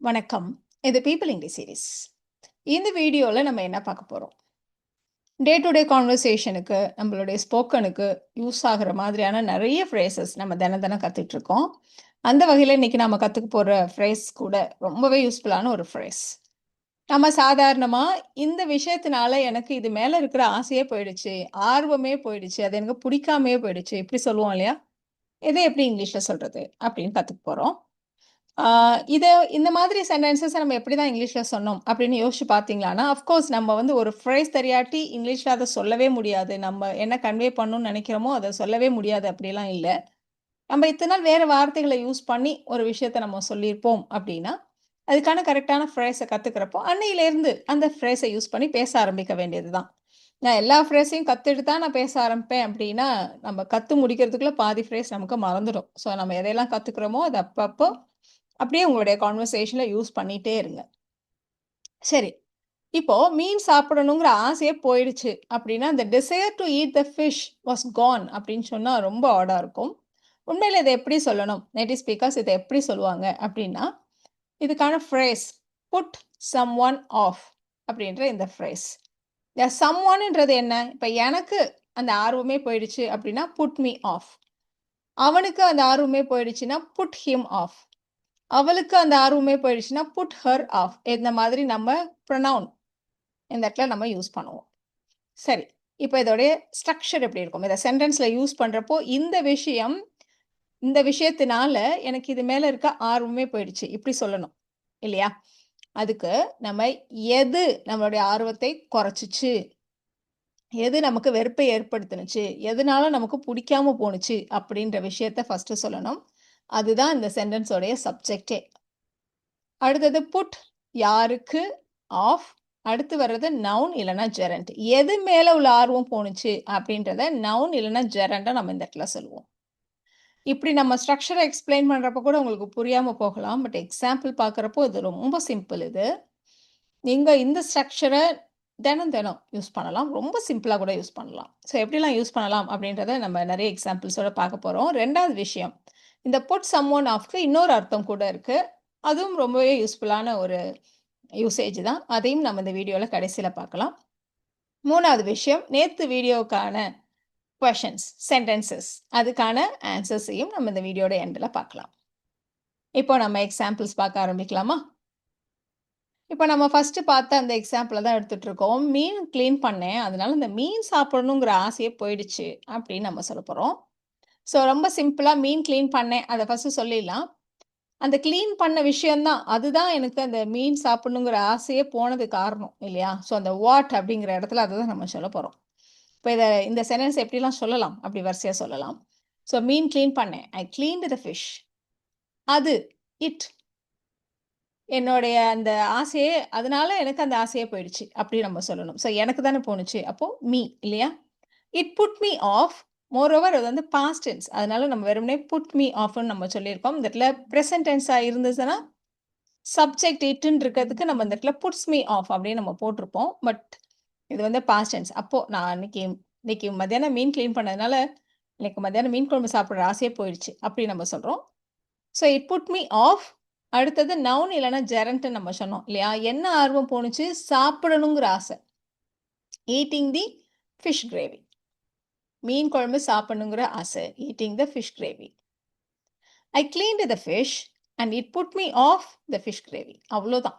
வணக்கம். இது people English series இந்த வீடியோவில் நம்ம என்ன பார்க்க போகிறோம் டே டு டே கான்வர்சேஷனுக்கு நம்மளுடைய ஸ்போக்கனுக்கு யூஸ் ஆகிற மாதிரியான நிறைய ஃப்ரேசஸ் நம்ம தினம் தினம் கற்றுட்ருக்கோம் அந்த வகையில் இன்றைக்கி நம்ம கற்றுக்க போகிற ஃப்ரேஸ் கூட ரொம்பவே யூஸ்ஃபுல்லான ஒரு ஃப்ரேஸ் நம்ம சாதாரணமாக இந்த விஷயத்தினால எனக்கு இது மேலே இருக்கிற ஆசையே போயிடுச்சு ஆர்வமே போயிடுச்சு அது எனக்கு பிடிக்காமையே போயிடுச்சு இப்படி சொல்லுவோம் இல்லையா? இதை எப்படி இங்கிலீஷில் சொல்கிறது அப்படின்னு கற்றுக்க போகிறோம் இதை இந்த மாதிரி சென்டென்சஸ் நம்ம எப்படி தான் இங்கிலீஷில் சொன்னோம் அப்படின்னு யோசிச்சு பார்த்தீங்களான்னா அஃப்கோர்ஸ் நம்ம வந்து ஒரு ஃப்ரேஸ் தெரியாட்டி இங்கிலீஷில் அதை சொல்லவே முடியாது. நம்ம என்ன கன்வே பண்ணணும்னு நினைக்கிறோமோ அதை சொல்லவே முடியாது. அப்படிலாம் இல்லை. நம்ம இத்தனை நாள் வேறு வார்த்தைகளை யூஸ் பண்ணி ஒரு விஷயத்த நம்ம சொல்லியிருப்போம் அப்படின்னா அதுக்கான கரெக்டான ஃப்ரேஸை கற்றுக்கிறப்போ அன்னையிலேருந்து அந்த ஃப்ரேஸை யூஸ் பண்ணி பேச ஆரம்பிக்க வேண்டியது தான் நான் எல்லா ஃப்ரேஸையும் கற்றுட்டு தான் நான் பேச ஆரம்பிப்பேன் அப்படின்னா நம்ம கற்று முடிக்கிறதுக்குள்ளே பாதி ஃப்ரேஸ் நமக்கு மறந்துடும். ஸோ நம்ம எதையெல்லாம் கற்றுக்குறோமோ அது அப்பப்போ அப்படியே உங்களுடைய கான்வர்சேஷனில் யூஸ் பண்ணிகிட்டே இருங்க. சரி இப்போ மீன் சாப்பிடணுங்கிற ஆசையே போயிடுச்சு அப்படின்னா இந்த desire to eat the fish was gone அப்படின்னு சொன்னால் ரொம்ப ஆடாக இருக்கும். உண்மையில் இதை எப்படி சொல்லணும்? நேட்டிவ் ஸ்பீக்கர்ஸ் இதை எப்படி சொல்லுவாங்க அப்படின்னா இதுக்கான phrase put some one off அப்படின்ற இந்த ஃப்ரேஸ் சம் ஒன்ன்றது என்ன? இப்போ எனக்கு அந்த ஆர்வமே போயிடுச்சு அப்படின்னா புட் மீ ஆஃப் அவனுக்கு அந்த ஆர்வமே போயிடுச்சுன்னா புட் ஹிம் ஆஃப் அவளுக்கு அந்த ஆர்வமே போயிடுச்சுன்னா புட் ஹர் ஆஃப் இந்த மாதிரி நம்ம ப்ரொனவுன் இந்த இடத்துல நம்ம யூஸ் பண்ணுவோம். சரி இப்போ இதோடைய ஸ்ட்ரக்சர் எப்படி இருக்கும்? இதை சென்டென்ஸில் யூஸ் பண்ணுறப்போ இந்த விஷயம் இந்த விஷயத்தினால எனக்கு இது மேலே இருக்க ஆர்வமே போயிடுச்சு. இப்படி சொல்லணும் இல்லையா? அதுக்கு நம்ம எது நம்மளுடைய ஆர்வத்தை குறைச்சிச்சு? எது நமக்கு வெறுப்பை ஏற்படுத்தினுச்சு? எதனால நமக்கு பிடிக்காம போணுச்சு? அப்படின்ற விஷயத்த ஃபஸ்ட்டு சொல்லணும். அதுதான் இந்த சென்டென்ஸோடைய சப்ஜெக்டே. அடுத்தது புட் யாருக்கு? ஆஃப். அடுத்து வர்றது நவுன் இல்லைன்னா ஜெரண்ட். எது மேலே உள்ள ஆர்வம் போணுச்சு அப்படின்றத நவுன் இல்லைன்னா ஜெரண்டை நம்ம இந்த இடத்துல சொல்லுவோம். இப்படி நம்ம ஸ்ட்ரக்சரை எக்ஸ்பிளைன் பண்ணுறப்ப கூட உங்களுக்கு புரியாமல் போகலாம். பட் எக்ஸாம்பிள் பார்க்குறப்போ இது ரொம்ப சிம்பிள் இது. நீங்கள் இந்த ஸ்ட்ரக்சரை தினம் தினம் யூஸ் பண்ணலாம். ரொம்ப சிம்பிளாக கூட யூஸ் பண்ணலாம். ஸோ எப்படிலாம் யூஸ் பண்ணலாம் அப்படின்றத நம்ம நிறைய எக்ஸாம்பிள்ஸோட பார்க்க போகிறோம் ரெண்டாவது விஷயம் இந்த புட் சம் ஒன் ஆஃப்க்கு இன்னொரு அர்த்தம் கூட இருக்குது அதுவும் ரொம்பவே யூஸ்ஃபுல்லான ஒரு யூசேஜ் தான். அதையும் நம்ம இந்த வீடியோவில் கடைசியில் பார்க்கலாம். மூணாவது விஷயம் நேற்று வீடியோவுக்கான கொஷன்ஸ் சென்டென்சஸ் அதுக்கான ஆன்சர்ஸையும் நம்ம இந்த வீடியோட எண்டில் பார்க்கலாம். இப்போ நம்ம எக்ஸாம்பிள்ஸ் பார்க்க ஆரம்பிக்கலாமா? இப்போ நம்ம ஃபஸ்ட்டு பார்த்த அந்த எக்ஸாம்பிளை தான் எடுத்துகிட்ருக்கோம் மீன் க்ளீன் பண்ணேன். அதனால இந்த மீன் சாப்பிடணுங்கிற ஆசையே போயிடுச்சு அப்படின்னு நம்ம சொல்ல போகிறோம் ஸோ ரொம்ப சிம்பிளாக மீன் க்ளீன் பண்ணேன். அதை ஃபஸ்ட்டு சொல்லிடலாம். அந்த க்ளீன் பண்ண விஷயந்தான் அதுதான் எனக்கு அந்த மீன் சாப்பிடணுங்கிற ஆசையே போனது காரணம் இல்லையா? ஸோ அந்த வாட் அப்படிங்கிற இடத்துல அதை தான் நம்ம சொல்ல போகிறோம் இப்போ இதை இந்த சென்டென்ஸ் எப்படிலாம் சொல்லலாம்? அப்படி வரிசையாக சொல்லலாம். ஸோ மீன் க்ளீன் பண்ணேன். ஐ க்ளீன் த ஃபிஷ் அது இட் என்னுடைய அந்த ஆசையே அதனால எனக்கு அந்த ஆசையே போயிடுச்சு. அப்படி நம்ம சொல்லணும். ஸோ எனக்கு தானே போணுச்சு. அப்போது மீ இல்லையா? It put me off more over அது வந்து பாஸ்ட் டென்ஸ் அதனால நம்ம வெறுமனே புட் மீ ஆஃப்னு நம்ம சொல்லியிருக்கோம். இந்த இடத்துல ப்ரெசன்ட் டென்ஸாக இருந்துச்சுன்னா சப்ஜெக்ட் இட்டுன்னு இருக்கிறதுக்கு நம்ம இந்த இடத்துல புட்ஸ் மீ ஆஃப் அப்படின்னு நம்ம போட்டிருப்போம். பட் இது வந்து பாஸ்ட் டென்ஸ் அப்போது நான் இன்னைக்கு இன்னைக்கு மத்தியானம் மீன் க்ளீன் பண்ணதுனால எனக்கு மத்தியானம் மீன் குழம்பு சாப்பிட்ற ஆசையே போயிடுச்சு அப்படி நம்ம சொல்கிறோம் so it put me off அடுத்தது நவுன் இல்லைன்னா ஜெரண்ட்டு நம்ம சொன்னோம் இல்லையா? என்ன ஆர்வம் போணுச்சு? சாப்பிடணுங்கிற ஆசை. ஈட்டிங் தி ஃபிஷ் கிரேவி மீன் குழம்பு சாப்பிடணுங்கிற ஆசை eating the fish gravy I clean the fish and it put me off the fish gravy அவ்வளோதான்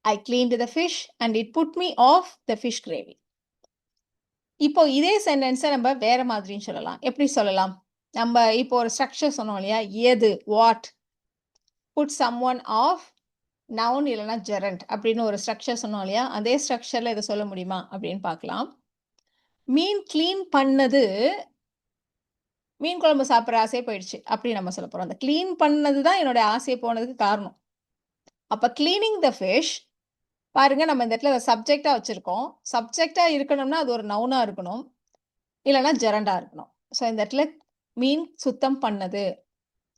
I clean the fish and it put me off the fish gravy இப்போ இதே சென்டென்ஸை நம்ம வேற மாதிரின்னு சொல்லலாம். எப்படி சொல்லலாம்? நம்ம இப்போ ஒரு ஸ்ட்ரக்சர் சொன்னோம் இல்லையா? எது what put someone off noun இல்லைன்னா ஜெரண்ட் அப்படின்னு ஒரு ஸ்ட்ரக்சர் சொன்னோம் இல்லையா? அதே ஸ்ட்ரக்சரில் இதை சொல்ல முடியுமா அப்படின்னு பார்க்கலாம். மீன் க்ளீன் பண்ணது மீன் குழம்பு சாப்பிட்ற ஆசையே போயிடுச்சு அப்படி நம்ம சொல்ல போகிறோம் அந்த க்ளீன் பண்ணது தான் என்னோட ஆசையை போனதுக்கு காரணம். அப்போ க்ளீனிங் த ஃபிஷ் பாருங்க நம்ம இந்த இடத்துல சப்ஜெக்டாக வச்சுருக்கோம். சப்ஜெக்டாக இருக்கணும்னா அது ஒரு நவுனாக இருக்கணும். இல்லைன்னா ஜெரண்டாக இருக்கணும். ஸோ இந்த இடத்துல மீன் சுத்தம் பண்ணது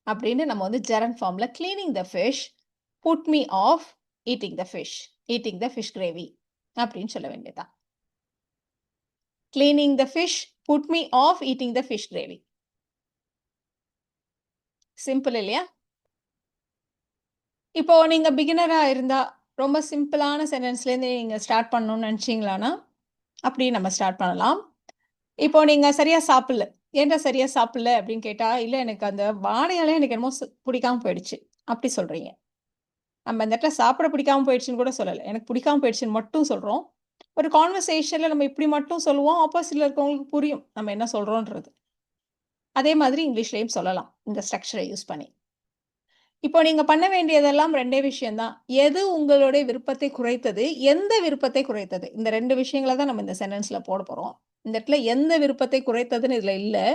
அப்படின்னு நம்ம வந்து ஜெரண்ட் ஃபார்மில் cleaning the fish put me off eating the fish eating the fish gravy அப்படின்னு சொல்ல வேண்டியதான் cleaning the fish put me off eating the fish gravy. Simple இல்லையா இப்போ நீங்க பிகினரா இருந்தா, ரொம்ப சிம்பிளான சென்டென்ஸ்லேருந்து நீங்க ஸ்டார்ட் பண்ணணும்னு நெனச்சீங்களான்னா, அப்படி நம்ம ஸ்டார்ட் பண்ணலாம். இப்போ நீங்க சரியா சாப்பிடல. "ஏன்டா சரியா சாப்பிடல?" அப்படின்னு கேட்டா, "இல்ல எனக்கு அந்த வாடையால எனக்கு என்னமோ பிடிக்காம போயிடுச்சு." அப்படி சொல்றீங்க. நம்ம இந்த இடத்துல சாப்பிட பிடிக்காம போயிடுச்சுன்னு கூட சொல்லலை எனக்கு பிடிக்காம போயிடுச்சுன்னு மட்டும் சொல்றோம். ஒரு கான்வர்சேஷனில் நம்ம இப்படி மட்டும் சொல்லுவோம். ஆப்போசிட்ல இருக்கவங்களுக்கு புரியும். நம்ம என்ன சொல்கிறோன்றது அதே மாதிரி இங்கிலீஷ்லேயும் சொல்லலாம். இந்த ஸ்ட்ரக்சரை யூஸ் பண்ணி. இப்போ நீங்கள் பண்ண வேண்டியதெல்லாம் ரெண்டே விஷயம்தான் எது உங்களுடைய விருப்பத்தை குறைத்தது? எந்த விருப்பத்தை குறைத்தது? இந்த ரெண்டு விஷயங்கள தான் நம்ம இந்த சென்டென்ஸில் போட போகிறோம் இந்த இடத்துல எந்த விருப்பத்தை குறைத்ததுன்னு இதில் இல்லை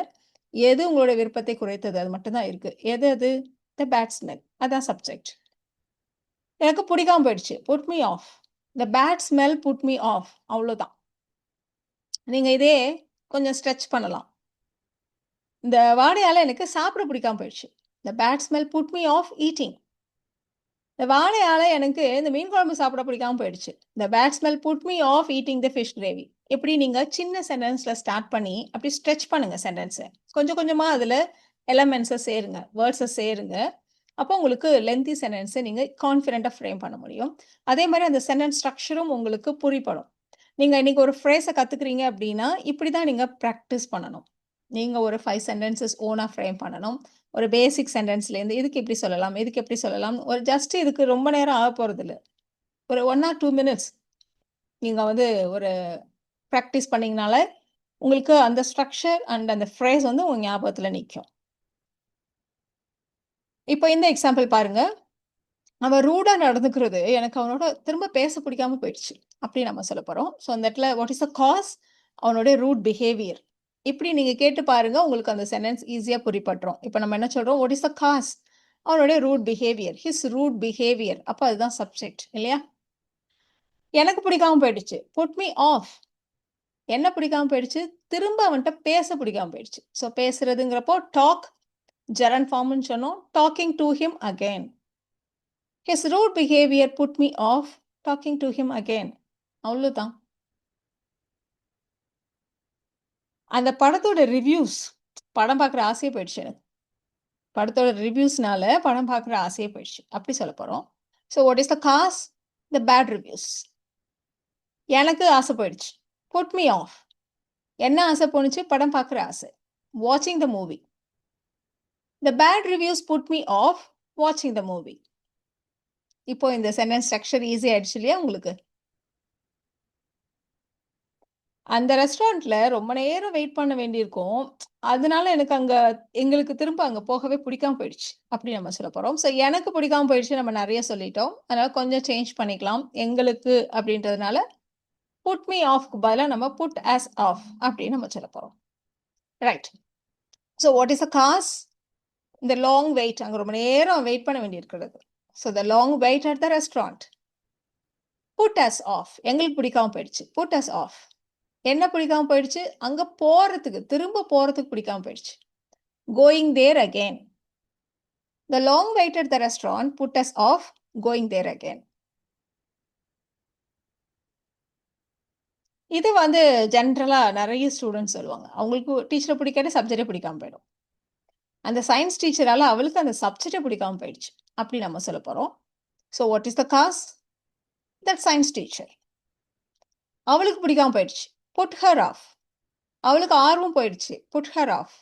எது உங்களுடைய விருப்பத்தை குறைத்தது? அது மட்டும்தான் இருக்குது எது அது? த பேட்ஸ்மேன் அதான் சப்ஜெக்ட். எனக்கு பிடிக்காம போயிடுச்சு. Put me off. The bad smell put me off. அவ்வளோதான். நீங்கள் இதே கொஞ்சம் ஸ்ட்ரெச் பண்ணலாம். இந்த வாடையால் எனக்கு சாப்பிட பிடிக்காம போயிடுச்சு. The bad smell put me off eating. இந்த வாழையால் எனக்கு இந்த மீன் குழம்பு சாப்பிட பிடிக்காம போயிடுச்சு. The bad smell put me off eating the fish gravy. இப்படி நீங்கள் சின்ன சென்டென்ஸில் ஸ்டார்ட் பண்ணி, அப்படி ஸ்ட்ரெச் பண்ணுங்கள் சென்டென்ஸை கொஞ்சம் கொஞ்சமாக அதில் எலமெண்ட்ஸை சேருங்க. வேர்ட்ஸை சேருங்க. அப்போ உங்களுக்கு லென்த்தி சென்டென்ஸை நீங்கள் கான்ஃபிடென்ட்டாக ஃப்ரேம் பண்ண முடியும். அதே மாதிரி அந்த சென்டென்ஸ் ஸ்ட்ரக்சரும் உங்களுக்கு புரிப்படும் நீங்கள் இன்னைக்கு ஒரு ஃப்ரேஸை கற்றுக்குறீங்க அப்படின்னா, இப்படி தான் நீங்கள் ப்ராக்டிஸ் பண்ணணும். நீங்கள் ஒரு ஃபைவ் சென்டென்ஸஸ் ஓனாக ஃப்ரேம் பண்ணணும். ஒரு பேசிக் சென்டென்ஸ்லேருந்து இதுக்கு எப்படி சொல்லலாம்? இதுக்கு எப்படி சொல்லலாம்? ஒரு ஜஸ்ட் இதுக்கு ரொம்ப நேரம் ஆக போகிறது இல்லை ஒரு ஒன் ஆர் டூ மினிட்ஸ் நீங்கள் வந்து ஒரு ப்ராக்டிஸ் பண்ணிங்கனால உங்களுக்கு அந்த ஸ்ட்ரக்சர் அண்ட் அந்த ஃப்ரேஸ் வந்து உங்கள் ஞாபகத்தில் நிற்கும் இப்போ இந்த எக்ஸாம்பிள் பாருங்க. அவன் ரூடா நடந்துக்கிறது எனக்கு அவனோட திரும்ப பேச பிடிக்காம போயிடுச்சு. அப்படி நம்ம சொல்ல போறோம். ஸோ அந்த இடத்துல வாட் இஸ் த காஸ்? அவனுடைய ரூட் பிஹேவியர். இப்படி நீங்க கேட்டு பாருங்க. உங்களுக்கு அந்த சென்டென்ஸ் ஈஸியா புரிபட்டுரும். இப்போ நம்ம என்ன சொல்றோம்? What is the cause? அவனுடைய root behaviour. His root behaviour. அப்போ அதுதான் சப்ஜெக்ட் இல்லையா? எனக்கு பிடிக்காம போயிடுச்சு. Put me off. என்ன பிடிக்காம போயிடுச்சு? திரும்ப அவன்கிட்ட பேச பிடிக்காம போயிடுச்சு. ஸோ பேசுறதுங்கிறப்போ டாக் ஜெரண்ட் ஃபார்ம்ன்னு சொன்னோம். Talking to him again. His root behaviour put me off talking to him again. அவ்வளோதான். அந்த படத்தோட ரிவ்யூஸ் படம் பார்க்குற ஆசையே போயிடுச்சு எனக்கு. படத்தோட ரிவ்யூஸ்னால படம் பார்க்குற ஆசையே போயிடுச்சு. அப்படி சொல்லப் போகிறோம் so what is the cause? The bad reviews. எனக்கு ஆசை போயிடுச்சு. Put me off. என்ன ஆசை போணுச்சு? படம் பார்க்குற ஆசை. வாட்சிங் the movie. The bad reviews put me off வாட்சிங் த மூவி. இப்போ இந்த சென்டென்ஸ் ஸ்ட்ரக்சர் ஈஸி ஆயிடுச்சு இல்லையா உங்களுக்கு? அந்த ரெஸ்டாரண்ட்ல ரொம்ப நேரம் வெயிட் பண்ண வேண்டியிருக்கும். அதனால எனக்கு அங்க எங்களுக்கு திரும்ப அங்க போகவே பிடிக்காம போயிடுச்சு. அப்படி நம்ம சொல்ல போறோம். ஸோ எனக்கு பிடிக்காம போயிடுச்சு நம்ம நிறைய சொல்லிட்டோம். அதனால கொஞ்சம் சேஞ்ச் பண்ணிக்கலாம். எங்களுக்கு அப்படின்றதுனால புட் மீ ஆஃப்க்கு பதிலாக நம்ம புட் ஆஸ் ஆஃப் அப்படின்னு நம்ம சொல்ல போறோம். Right. So what is a cause? இந்த லாங் வெயிட் அங்கே ரொம்ப நேரம் வெயிட் பண்ண வேண்டியிருக்கிறது. So the long wait at the restaurant. Put us off. எங்களுக்கு பிடிக்காம போயிடுச்சு. Put us off. என்ன பிடிக்காம போயிடுச்சு? அங்கே போகிறதுக்கு திரும்ப போகிறதுக்கு பிடிக்காம போயிடுச்சு. Going there again the long wait at the restaurant put us off going there again. இது வந்து ஜென்ரலாக நிறைய ஸ்டூடெண்ட்ஸ் சொல்லுவாங்க. அவங்களுக்கு டீச்சரை பிடிக்காட்டி சப்ஜெக்ட்டே பிடிக்காம போயிடும். அந்த சயின்ஸ் டீச்சரால் அவளுக்கு அந்த சப்ஜெக்ட்டே பிடிக்காம போயிடுச்சு. அப்படி நம்ம சொல்ல போகிறோம் so what is the cause? That science teacher. அவளுக்கு பிடிக்காம போயிடுச்சு. Put her off. அவளுக்கு ஆர்வம் போயிடுச்சு. Put her off.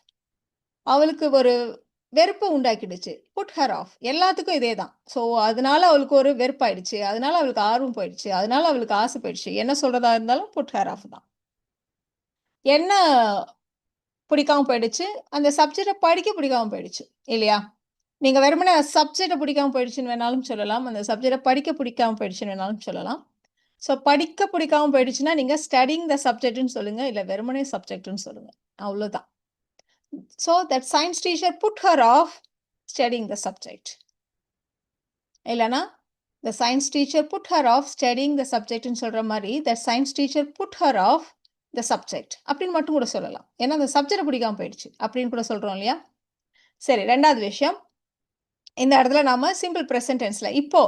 அவளுக்கு ஒரு வெறுப்பை உண்டாக்கிடுச்சு. Put her of. எல்லாத்துக்கும் இதே தான். ஸோ அதனால அவளுக்கு ஒரு வெறுப்பாயிடுச்சு. அதனால அவளுக்கு ஆர்வம் போயிடுச்சு. அதனால அவளுக்கு ஆசை போயிடுச்சு. என்ன சொல்றதா இருந்தாலும் புட் ஹர் ஆஃப் தான். என்ன பிடிக்காம போயிடுச்சு? அந்த சப்ஜெக்டை படிக்க பிடிக்காம போயிடுச்சு. இல்லையா? நீங்க வெறுமனே சப்ஜெக்டை பிடிக்காம போயிடுச்சுன்னு வேணாலும் சொல்லலாம். அந்த சப்ஜெக்டை படிக்க பிடிக்காம போயிடுச்சுன்னு வேணாலும் சொல்லலாம். ஸோ படிக்க பிடிக்காம போயிடுச்சுன்னா, நீங்க ஸ்டடிங் த சப்ஜெக்ட்னு சொல்லுங்க. இல்லை வெறுமனே சப்ஜெக்ட்னு சொல்லுங்க. அவ்வளோதான். So that science teacher put her off studying the subject. இல்லைனா the science teacher put her off studying the சப்ஜெக்ட்னு சொல்ற மாதிரி that science teacher put her off the subject அப்படின்னு மட்டும் கூட சொல்லலாம். ஏன்னா அந்த சப்ஜெக்டை பிடிக்காம போயிடுச்சு. அப்படின்னு கூட சொல்கிறோம் இல்லையா? சரி ரெண்டாவது விஷயம். இந்த இடத்துல நாம சிம்பிள் பிரசன்ட் டென்ஸ்ல இப்போ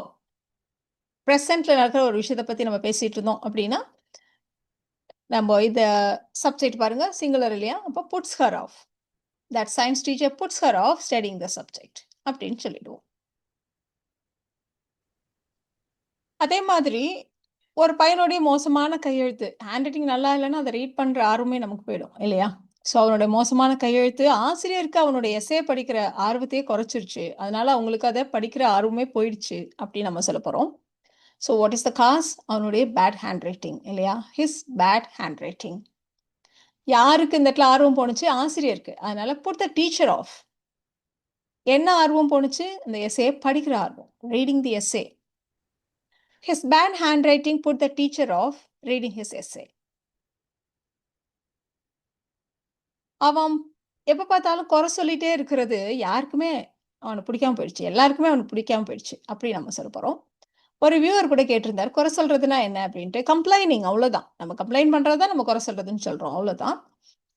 ப்ரெசண்ட்டில் நடக்கிற ஒரு விஷயத்த பற்றி நம்ம பேசிட்டு இருந்தோம் அப்படின்னா, நம்ம இந்த சப்ஜெக்ட் பாருங்க சிங்குலர் இல்லையா? அப்போ puts her off. That science teacher puts her off studying the subject அப்படின்னு சொல்லிடுவோம். அதே மாதிரி ஒரு பையனுடைய மோசமான கையெழுத்து. ஹேண்ட் ரைட்டிங் நல்லா இல்லைன்னா அதை ரீட் பண்ற ஆர்வமே நமக்கு போயிடும் இல்லையா? ஸோ அவனுடைய மோசமான கையெழுத்து ஆசிரியருக்கு அவனுடைய எஸ்ஸே படிக்கிற ஆர்வத்தையே குறைச்சிருச்சு. அதனால அவங்களுக்கு அதை படிக்கிற ஆர்வமே போயிடுச்சு அப்படின்னு நம்ம சொல்ல போகிறோம் so what is the cause அவனுடைய பேட் ஹேண்ட் ரைட்டிங் இல்லையா? ஹிஸ் பேட் ஹேண்ட் ரைட்டிங் யாருக்கு இந்த இடத்துல ஆர்வம் போணுச்சு? ஆசிரியருக்கு. அதனால புட் த டீச்சர் ஆஃப் என்ன ஆர்வம் போணுச்சு? இந்த எஸ்ஏ படிக்கிற ஆர்வம். Reading the essay his bad handwriting put the teacher off reading his அவன் எப்போ பார்த்தாலும் குறை சொல்லிட்டே இருக்கிறது யாருக்குமே அவனை பிடிக்காம போயிடுச்சு. எல்லாருக்குமே அவனுக்கு பிடிக்காம போயிடுச்சு. அப்படி நம்ம சொல்ல போகிறோம் ஒரு வியூவர் கூட கேட்டிருந்தார் குறை சொல்றதுனா என்ன அப்படின்ட்டு. கம்ப்ளைனிங் அவ்வளோதான் நம்ம கம்ப்ளைண்ட் பண்றதுதான் நம்ம குறை சொல்றதுன்னு சொல்கிறோம் அவ்வளோதான்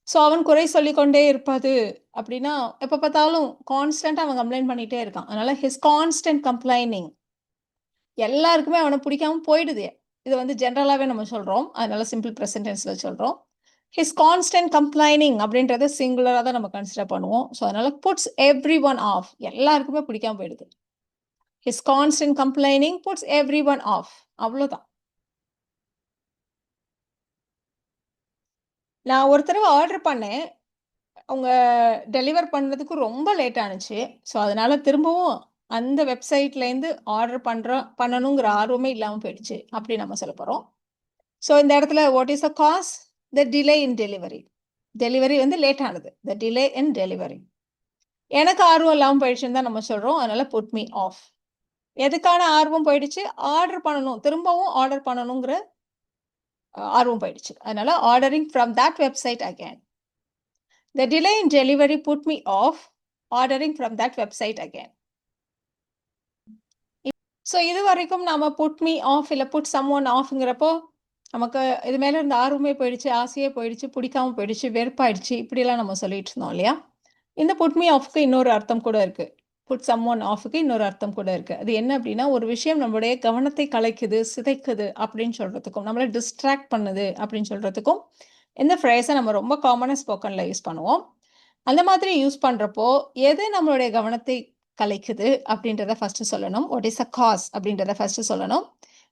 ஸோ அவன் குறை சொல்லிக்கொண்டே இருப்பது அப்படின்னா எப்போ பார்த்தாலும் கான்ஸ்டன்ட் அவன் கம்ப்ளைண்ட் பண்ணிகிட்டே இருக்கான். அதனால ஹிஸ் கான்ஸ்டன்ட் கம்ப்ளைனிங் எல்லாருக்குமே அவனை பிடிக்காம போயிடுது. இது வந்து ஜென்ரலாகவே நம்ம சொல்கிறோம் அதனால சிம்பிள் ப்ரெசன்டென்ஸில் சொல்கிறோம் ஹிஸ் கான்ஸ்டன்ட் கம்ப்ளைனிங் அப்படின்றத சிங்குலராக தான் நம்ம கன்சிடர் பண்ணுவோம். ஸோ அதனால புட்ஸ் எவ்ரி ஒன் ஆஃப் எல்லாருக்குமே பிடிக்காம போயிடுது. His constant complaining puts everyone off அவ்வளோதான் நான் ஒரு தடவை ஆர்டர் பண்ணேன். அவங்க டெலிவர் பண்ணதுக்கு ரொம்ப லேட் ஆனிச்சு. ஸோ அதனால திரும்பவும் அந்த வெப்சைட்லேருந்து ஆர்டர் பண்ணுறோம் பண்ணணுங்கிற ஆர்வமே இல்லாமல் போயிடுச்சு அப்படி நம்ம சொல்ல போகிறோம் ஸோ இந்த இடத்துல what is the cause the delay in delivery delivery வந்து லேட் ஆனது. த டிலே இன் டெலிவரி எனக்கு ஆர்வம் இல்லாமல் போயிடுச்சுன்னு தான் நம்ம சொல்கிறோம் அதனால புட் மீ ஆஃப் எதுக்கான ஆர்வம் போயிடுச்சு? ஆர்டர் பண்ணணும். திரும்பவும் ஆர்டர் பண்ணணுங்கிற ஆர்வம் போயிடுச்சு. அதனால ordering from that website again the delay in delivery put me off ordering from that website again so இது வரைக்கும் நாம புட் மீ ஆஃப் இல்லை புட் சம் ஒன் ஆஃப்ங்கிறப்போ நமக்கு இது மேலே இருந்த ஆர்வமே போயிடுச்சு ஆசையே போயிடுச்சு பிடிக்காம போயிடுச்சு வெறுப்பாயிடுச்சு இப்படியெல்லாம் நம்ம சொல்லிட்டு இருந்தோம் இல்லையா? இந்த புட் மீ ஆஃப்க்கு இன்னொரு அர்த்தம் கூட இருக்கு. புட் சம் ஒன் ஆஃபுக்கு இன்னொரு அர்த்தம் கூட இருக்கு. அது என்ன அப்படின்னா ஒரு விஷயம் நம்மளுடைய கவனத்தை கலைக்குது சிதைக்குது அப்படின்னு சொல்றதுக்கும் நம்மளை டிஸ்ட்ராக்ட் பண்ணுது அப்படின்னு சொல்றதுக்கும் இந்த ஃப்ரேஸை நம்ம ரொம்ப காமனாக ஸ்போக்கனில் யூஸ் பண்ணுவோம். அந்த மாதிரி யூஸ் பண்ணுறப்போ எது நம்மளுடைய கவனத்தை கலைக்குது அப்படின்றத ஃபர்ஸ்ட் சொல்லணும். வாட் இஸ் அ காஸ் அப்படின்றத ஃபர்ஸ்ட் சொல்லணும்.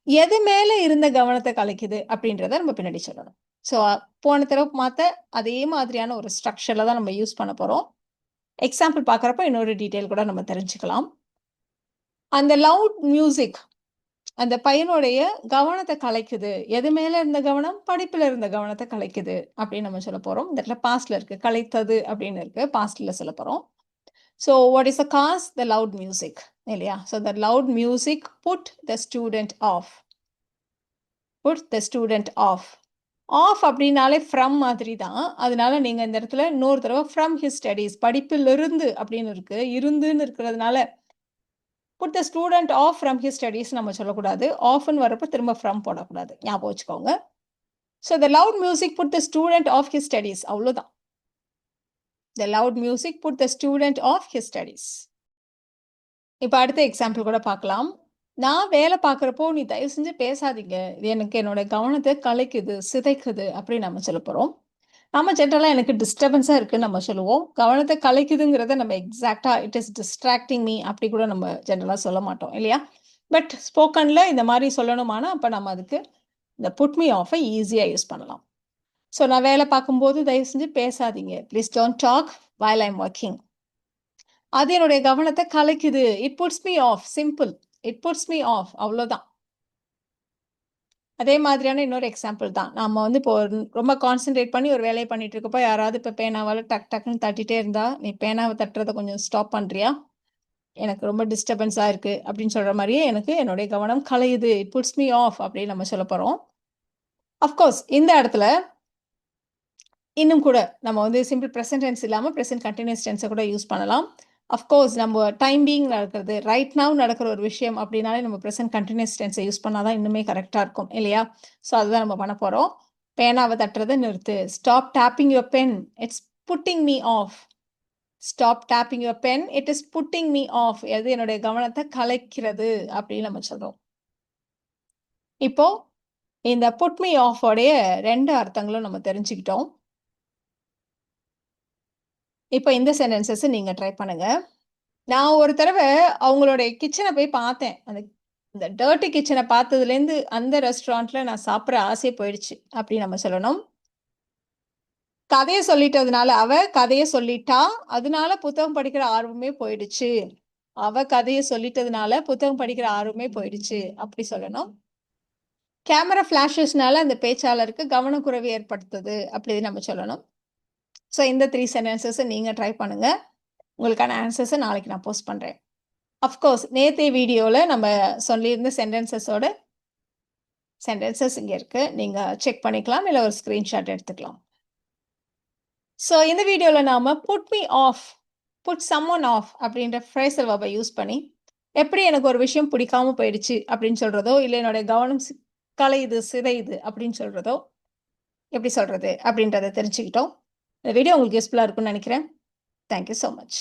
எது மேல இருந்த கவனத்தை கலைக்குது அப்படின்றத நம்ம பின்னாடி சொல்லணும். ஸோ போன தடவை மாத்த அதே மாதிரியான ஒரு ஸ்ட்ரக்சர்ல தான் நம்ம யூஸ் பண்ண போறோம். எக்ஸாம்பிள் பார்க்குறப்ப இன்னொரு டீட்டெயில் கூட நம்ம தெரிஞ்சுக்கலாம். அந்த லவுட் மியூசிக் அந்த பையனுடைய கவனத்தை கலைக்குது. எது மேல இருந்த கவனம்? படிப்புல இருந்த கவனத்தை கலைக்குது அப்படின்னு நம்ம சொல்ல போறோம். இந்த இடத்துல பாஸ்ட்ல இருக்கு. கலைத்தது அப்படின்னு இருக்கு. பாஸ்ட்ல சொல்ல போறோம். So what is a cause? The loud music இல்லையா so the loud music put the student off put the student off off அப்படின்னாலே ஃப்ரம் மாதிரி தான் அதனால நீங்கள் இந்த இடத்துல இன்னொரு தடவை ஃப்ரம் ஹிஸ் ஸ்டடீஸ் படிப்பிலிருந்து அப்படின்னு இருக்கு. இருந்துன்னு இருக்கிறதுனால put the student off from his studies நம்ம சொல்லக்கூடாது. ஆஃப்னு வரப்போ திரும்ப ஃப்ரம் போடக்கூடாது. ஞாபகம் வச்சுக்கோங்க. So the loud music put the student off his studies அவ்வளோதான் the loud music put the student off his studies இப்போ அடுத்த எக்ஸாம்பிள் கூட பார்க்கலாம். நான் வேலை பார்க்குறப்போ நீ தயவு செஞ்சு பேசாதீங்க. இது எனக்கு என்னோட கவனத்தை கலைக்குது சிதைக்குது அப்படின்னு நம்ம சொல்ல போகிறோம் நம்ம ஜென்ரலாக எனக்கு டிஸ்டர்பன்ஸாக இருக்குன்னு நம்ம சொல்லுவோம். கவனத்தை கலைக்குதுங்கிறத நம்ம எக்ஸாக்டாக இட் இஸ் டிஸ்ட்ராக்டிங் மீ அப்படி கூட நம்ம ஜென்ரலாக சொல்ல மாட்டோம் இல்லையா? பட் ஸ்போக்கனில் இந்த மாதிரி சொல்லணுமானா அப்போ நம்ம அதுக்கு இந்த புட் மீ ஆஃபை ஈஸியாக யூஸ் பண்ணலாம். ஸோ நான் வேலை பார்க்கும்போது தயவு செஞ்சு பேசாதீங்க. Please don't talk while I'm working அது என்னுடைய கவனத்தை கலைக்குது. It puts me off simple it puts me off அவ்வளோதான். அதே மாதிரியான இன்னொரு எக்ஸாம்பிள் தான். நம்ம வந்து இப்போ ரொம்ப கான்சென்ட்ரேட் பண்ணி ஒரு வேலையை பண்ணிட்டு இருக்கப்போ யாராவது இப்போ பேனாவால் டக் டக்குன்னு தட்டிட்டே இருந்தா நீ பேனாவை தட்டுறதை கொஞ்சம் ஸ்டாப் பண்ணுறியா எனக்கு ரொம்ப டிஸ்டர்பன்ஸாக இருக்குது அப்படின்னு சொல்கிற மாதிரியே எனக்கு என்னுடைய கவனம் கலையுது. இட் புட்ஸ் மீ ஆஃப் அப்படின்னு நம்ம சொல்ல போகிறோம் அஃப்கோர்ஸ் இந்த இடத்துல இன்னும் கூட நம்ம வந்து சிம்பிள் ப்ரெசன்ட் டென்ஸ் இல்லாமல் ப்ரெசன்ட் கண்டினியூஸ் டென்ஸை கூட யூஸ் பண்ணலாம். அஃப்கோர்ஸ் நம்ம டைம் பீங் நடக்கிறது ரைட் நவ் நடக்கிற ஒரு விஷயம் அப்படின்னாலே நம்ம ப்ரெசன்ட் கண்டினியூஸ் டென்ஸை யூஸ் பண்ணால் தான் இன்னுமே கரெக்டாக இருக்கும் இல்லையா? ஸோ அதுதான் நம்ம பண்ண போகிறோம் பேனாவை தட்டுறதை நிறுத்து. Stop tapping your pen it's putting me off stop tapping your pen it is putting me off எது என்னுடைய கவனத்தை கலைக்கிறது அப்படின்னு நம்ம சொல்கிறோம் இப்போ இந்த புட் மீ ஆஃப் ரெண்டு அர்த்தங்களும் நம்ம தெரிஞ்சுக்கிட்டோம். இப்போ இந்த சென்டென்சஸ் நீங்க ட்ரை பண்ணுங்க. நான் ஒரு தடவை அவங்களுடைய கிச்சனை போய் பார்த்தேன். அந்த இந்த டர்ட்டி கிச்சனை பார்த்ததுலேருந்து அந்த ரெஸ்டாரண்ட்ல நான் சாப்பிட்ற ஆசை போயிடுச்சு. அப்படின்னு நம்ம சொல்லணும். கதையை சொல்லிட்டதுனால அவ கதையை சொல்லிட்டா. அதனால புத்தகம் படிக்கிற ஆர்வமே போயிடுச்சு. அவ கதையை சொல்லிட்டதுனால புத்தகம் படிக்கிற ஆர்வமே போயிடுச்சு. அப்படி சொல்லணும். கேமரா ஃபிளாஷஸ்னால அந்த பேச்சாளருக்கு கவனக்குறைவு ஏற்படுத்துது. அப்படி நம்ம சொல்லணும். ஸோ இந்த த்ரீ சென்டென்சஸை நீங்கள் ட்ரை பண்ணுங்கள் உங்களுக்கான ஆன்சர்ஸை நாளைக்கு நான் போஸ்ட் பண்ணுறேன் அஃப்கோர்ஸ் நேற்றைய வீடியோவில் நம்ம சொல்லியிருந்த சென்டென்சஸோட சென்டென்சஸ் இங்கே இருக்குது நீங்கள் செக் பண்ணிக்கலாம் இல்லை ஒரு ஸ்க்ரீன்ஷாட் எடுத்துக்கலாம். ஸோ இந்த வீடியோவில் நாம் put me off put someone off அப்படின்ற ஃப்ரேசல் வபை யூஸ் பண்ணி எப்படி எனக்கு ஒரு விஷயம் பிடிக்காம போயிடுச்சு அப்படின்னு சொல்கிறதோ இல்லை என்னுடைய கவனம் சி- கலையுது சிதையுது அப்படின்னு சொல்கிறதோ எப்படி சொல்கிறது அப்படின்றத தெரிஞ்சுக்கிட்டோம். இந்த வீடியோ உங்களுக்கு யூஸ்ஃபுல்லாக இருக்கும்னு நினைக்கிறேன். Thank you so much